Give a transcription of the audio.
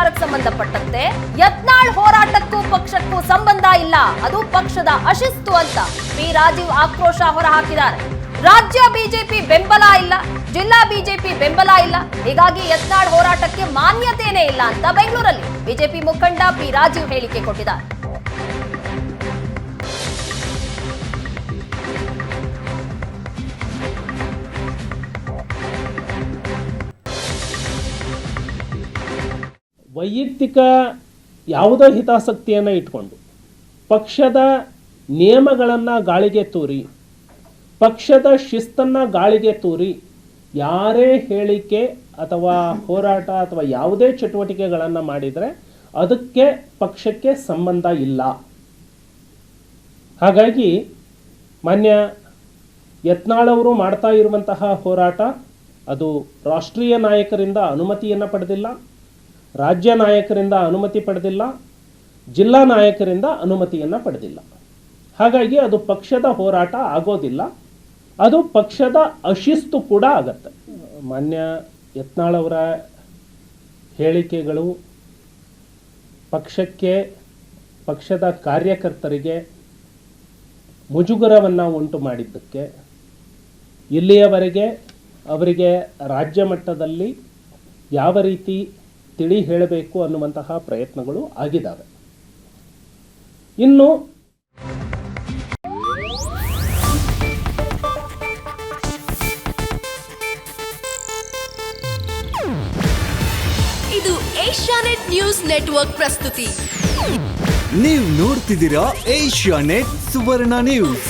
ವಿಚಾರಕ್ಕೆ ಸಂಬಂಧಪಟ್ಟಂತೆ ಯತ್ನಾಳ್ ಹೋರಾಟಕ್ಕೂ ಪಕ್ಷಕ್ಕೂ ಸಂಬಂಧ ಇಲ್ಲ. ಅದು ಪಕ್ಷದ ಅಶಿಸ್ತು ಅಂತ ಪಿ ರಾಜೀವ್ ಆಕ್ರೋಶ ಹೊರಹಾಕಿದ್ದಾರೆ. ರಾಜ್ಯ ಬಿಜೆಪಿ ಬೆಂಬಲ ಇಲ್ಲ, ಜಿಲ್ಲಾ ಬಿಜೆಪಿ ಬೆಂಬಲ ಇಲ್ಲ. ಹೀಗಾಗಿ ಯತ್ನಾಳ್ ಹೋರಾಟಕ್ಕೆ ಮಾನ್ಯತೆನೇ ಇಲ್ಲ ಅಂತ ಬೆಂಗಳೂರಲ್ಲಿ ಬಿಜೆಪಿ ಮುಖಂಡ ಪಿ ರಾಜೀವ್ ಹೇಳಿಕೆ ಕೊಟ್ಟಿದ್ದಾರೆ. ವೈಯಕ್ತಿಕ ಯಾವುದೋ ಹಿತಾಸಕ್ತಿಯನ್ನು ಇಟ್ಕೊಂಡು ಪಕ್ಷದ ನಿಯಮಗಳನ್ನು ಗಾಳಿಗೆ ತೂರಿ, ಪಕ್ಷದ ಶಿಸ್ತನ್ನು ಗಾಳಿಗೆ ತೂರಿ, ಯಾರೇ ಹೇಳಿಕೆ ಅಥವಾ ಹೋರಾಟ ಅಥವಾ ಯಾವುದೇ ಚಟುವಟಿಕೆಗಳನ್ನು ಮಾಡಿದರೆ ಅದಕ್ಕೆ ಪಕ್ಷಕ್ಕೆ ಸಂಬಂಧ ಇಲ್ಲ. ಹಾಗಾಗಿ ಮಾನ್ಯ ಯತ್ನಾಳವರು ಮಾಡ್ತಾ ಇರುವಂತಹ ಹೋರಾಟ ಅದು ರಾಷ್ಟ್ರೀಯ ನಾಯಕರಿಂದ ಅನುಮತಿಯನ್ನು ಪಡೆದಿಲ್ಲ. ರಾಜ್ಯ ನಾಯಕರಿಂದ ಅನುಮತಿ ಪಡೆದಿಲ್ಲ, ಜಿಲ್ಲಾ ನಾಯಕರಿಂದ ಅನುಮತಿಯನ್ನು ಪಡೆದಿಲ್ಲ. ಹಾಗಾಗಿ ಅದು ಪಕ್ಷದ ಹೋರಾಟ ಆಗೋದಿಲ್ಲ. ಅದು ಪಕ್ಷದ ಅಶಿಸ್ತು ಕೂಡ ಆಗತ್ತೆ. ಮಾನ್ಯ ಯತ್ನಾಳವರ ಹೇಳಿಕೆಗಳು ಪಕ್ಷಕ್ಕೆ, ಪಕ್ಷದ ಕಾರ್ಯಕರ್ತರಿಗೆ ಮುಜುಗರವನ್ನು ಉಂಟು ಮಾಡಿದ್ದಕ್ಕೆ, ಇಲ್ಲಿಯವರೆಗೆ ಅವರಿಗೆ ರಾಜ್ಯ ಮಟ್ಟದಲ್ಲಿ ಯಾವ ರೀತಿ ತಿಳಿ ಹೇಳಬೇಕು ಅನ್ನುವಂತಹ ಪ್ರಯತ್ನಗಳು ಆಗಿದ್ದಾವೆ. ಇನ್ನು ಇದು ಏಷ್ಯಾನೆಟ್ ನ್ಯೂಸ್ ನೆಟ್ವರ್ಕ್ ಪ್ರಸ್ತುತಿ. ನೀವು ನೋಡ್ತಿದ್ದೀರಾ ಏಷ್ಯಾ ನೆಟ್ ಸುವರ್ಣ ನ್ಯೂಸ್.